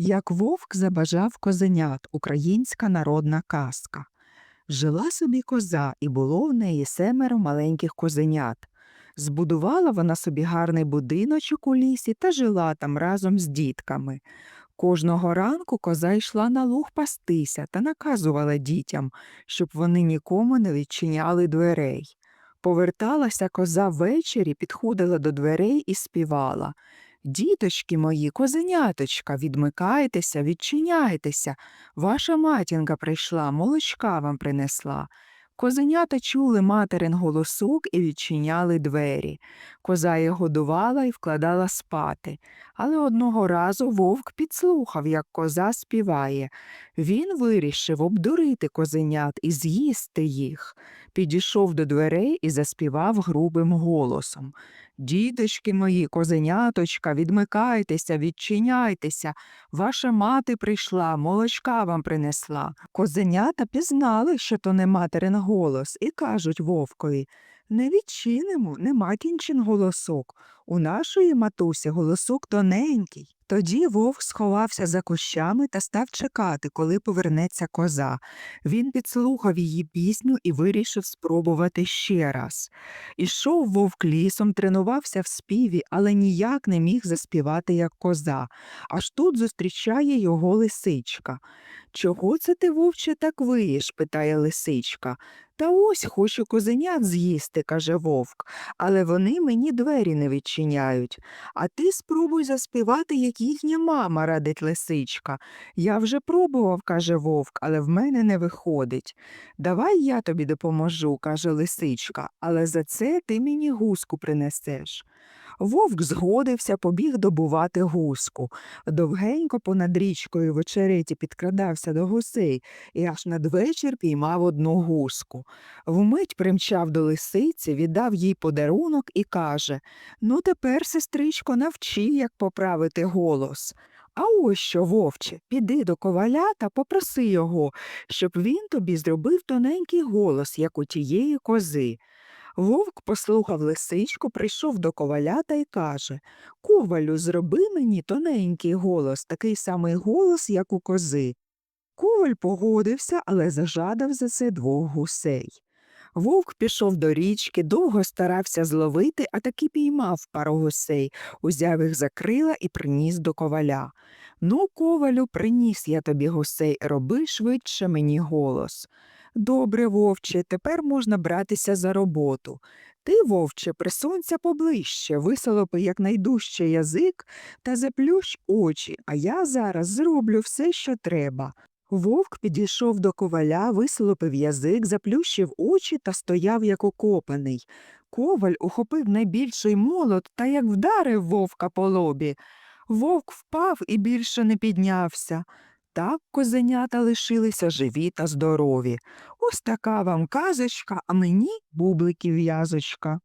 Як вовк забажав козенят українська народна казка. Жила собі коза, і було в неї семеро маленьких козенят. Збудувала вона собі гарний будиночок у лісі та жила там разом з дітками. Кожного ранку коза йшла на луг пастися та наказувала дітям, щоб вони нікому не відчиняли дверей. Поверталася коза ввечері, підходила до дверей і співала. Діточки мої, козеняточка, відмикайтеся, відчиняйтеся. Ваша матінка прийшла, молочка вам принесла. Козенята чули материн голосок і відчиняли двері. Коза їх годувала і вкладала спати. Але одного разу вовк підслухав, як коза співає. Він вирішив обдурити козенят і з'їсти їх. Підійшов до дверей і заспівав грубим голосом. Діточки мої, козеняточка, відмикайтеся, відчиняйтеся. Ваша мати прийшла, молочка вам принесла. Козенята пізнали, що то не материн голос, і кажуть вовкові не відчинимо, нема кінчин голосок. У нашої матусі голосок тоненький. Тоді вовк сховався за кущами та став чекати, коли повернеться коза. Він підслухав її пісню і вирішив спробувати ще раз. Ішов вовк лісом, тренувався в співі, але ніяк не міг заспівати, як коза. Аж тут зустрічає його лисичка. Чого це ти, вовче, так виєш? питає лисичка. Та ось хочу козенят з'їсти, каже вовк, але вони мені двері не відчиняють. А ти спробуй заспівати, як їхня мама, радить лисичка. Я вже пробував, каже вовк, але в мене не виходить. Давай я тобі допоможу, каже лисичка, але за це ти мені гуску принесеш. Вовк згодився, побіг добувати гуску. Довгенько понад річкою в очереті підкрадався до гусей і аж надвечір піймав одну гуску. Вмить примчав до лисиці, віддав їй подарунок і каже Ну, тепер, сестричко, навчи, як поправити голос. А ось що, вовче, піди до коваля та попроси його, щоб він тобі зробив тоненький голос, як у тієї кози. Вовк послухав лисичку, прийшов до коваля та й каже Ковалю, зроби мені тоненький голос, такий самий голос, як у кози. Коваль погодився, але зажадав за це двох гусей. Вовк пішов до річки, довго старався зловити, а таки піймав пару гусей, узяв їх за крила і приніс до коваля. Ну, ковалю, приніс я тобі гусей, роби швидше мені голос. Добре, вовче, тепер можна братися за роботу. Ти, вовче, присунься поближче, висолопи якнайдужче язик та заплющ очі, а я зараз зроблю все, що треба. Вовк підійшов до коваля, висолопив язик, заплющив очі та стояв як окопаний. Коваль ухопив найбільший молот та як вдарив вовка по лобі. Вовк впав і більше не піднявся. Так козенята лишилися живі та здорові. Ось така вам казочка, а мені бубликів в'язочка.